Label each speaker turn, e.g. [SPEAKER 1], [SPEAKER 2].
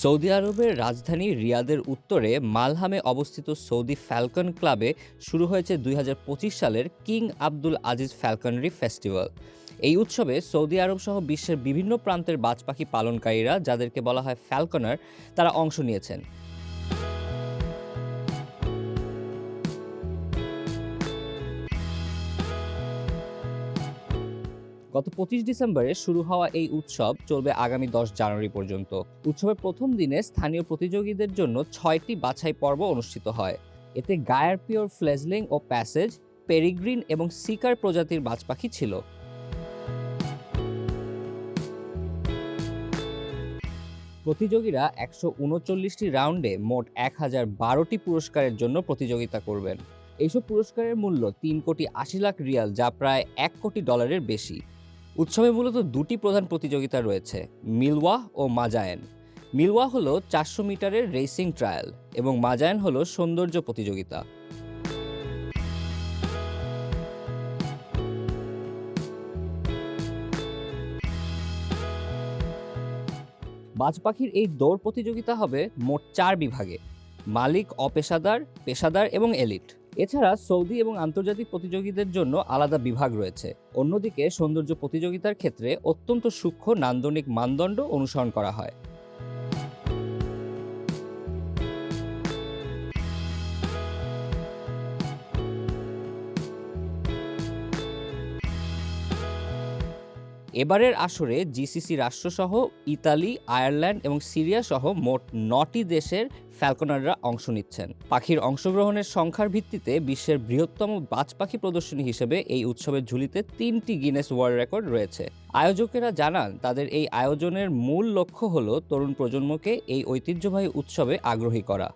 [SPEAKER 1] Saudi আরবের রাজধানী রিয়াদের উত্তরে মালহামে অবস্থিত সৌদি ফ্যালকন ক্লাবে শুরু হয়েছে দুই হাজার পঁচিশ সালের king Abdul Aziz falconry festival. এই উৎসবে সৌদি আরব সহ বিশ্বের বিভিন্ন প্রান্তের বাজ পাখি পালনকারীরা, যাদেরকে বলা হয় ফ্যালকনার, তারা অংশ নিয়েছেন। গত পঁচিশ ডিসেম্বরে শুরু হওয়া এই উৎসব চলবে আগামী দশ জানুয়ারি পর্যন্ত। উৎসবের প্রথম দিনে স্থানীয় প্রতিযোগীদের জন্য ছয়টি বাছাই পর্ব অনুষ্ঠিত হয়। এতে গায়ার পিওর ফ্লেজলিং ও প্যাসেজ, পেরিগ্রিন এবং সিকার প্রজাতির বাজ পাখি ছিল। প্রতিযোগীরা একশো উনচল্লিশটি রাউন্ডে মোট এক হাজার বারোটি পুরস্কারের জন্য প্রতিযোগিতা করবেন। এইসব পুরস্কারের মূল্য তিন কোটি আশি লাখ রিয়াল, যা প্রায় এক কোটি ডলারের বেশি। উৎসবে মূলত দুটি প্রধান প্রতিযোগিতা রয়েছে, মিলওয়া ও মাজায়েন। মিলওয়া হলো চারশো মিটারের রেসিং ট্রায়াল এবং মাজায়েন হলো সৌন্দর্য প্রতিযোগিতা। বাজ পাখির এই দৌড় প্রতিযোগিতা হবে মোট চার বিভাগে, মালিক, অপেশাদার, পেশাদার এবং এলিট। এছাড়া সৌদি এবং আন্তর্জাতিক প্রতিযোগীদের জন্য আলাদা বিভাগ রয়েছে। অন্যদিকে সৌন্দর্য প্রতিযোগিতার ক্ষেত্রে অত্যন্ত সূক্ষ্ম নান্দনিক মানদণ্ড অনুসরণ করা হয়। এবারের আসরে জিসিসি রাষ্ট্রসহ ইতালি, আয়ারল্যান্ড এবং সিরিয়া সহ মোট নটি দেশের ফ্যালকনাররা অংশ নিচ্ছেন। পাখির অংশগ্রহণের সংখ্যার ভিত্তিতে বিশ্বের বৃহত্তম বাজ পাখি প্রদর্শনী হিসেবে এই উৎসবের ঝুলিতে তিনটি গিনেস ওয়ার্ল্ড রেকর্ড রয়েছে। আয়োজকেরা জানান, তাদের এই আয়োজনের মূল লক্ষ্য হল তরুণ প্রজন্মকে এই ঐতিহ্যবাহী উৎসবে আগ্রহী করা।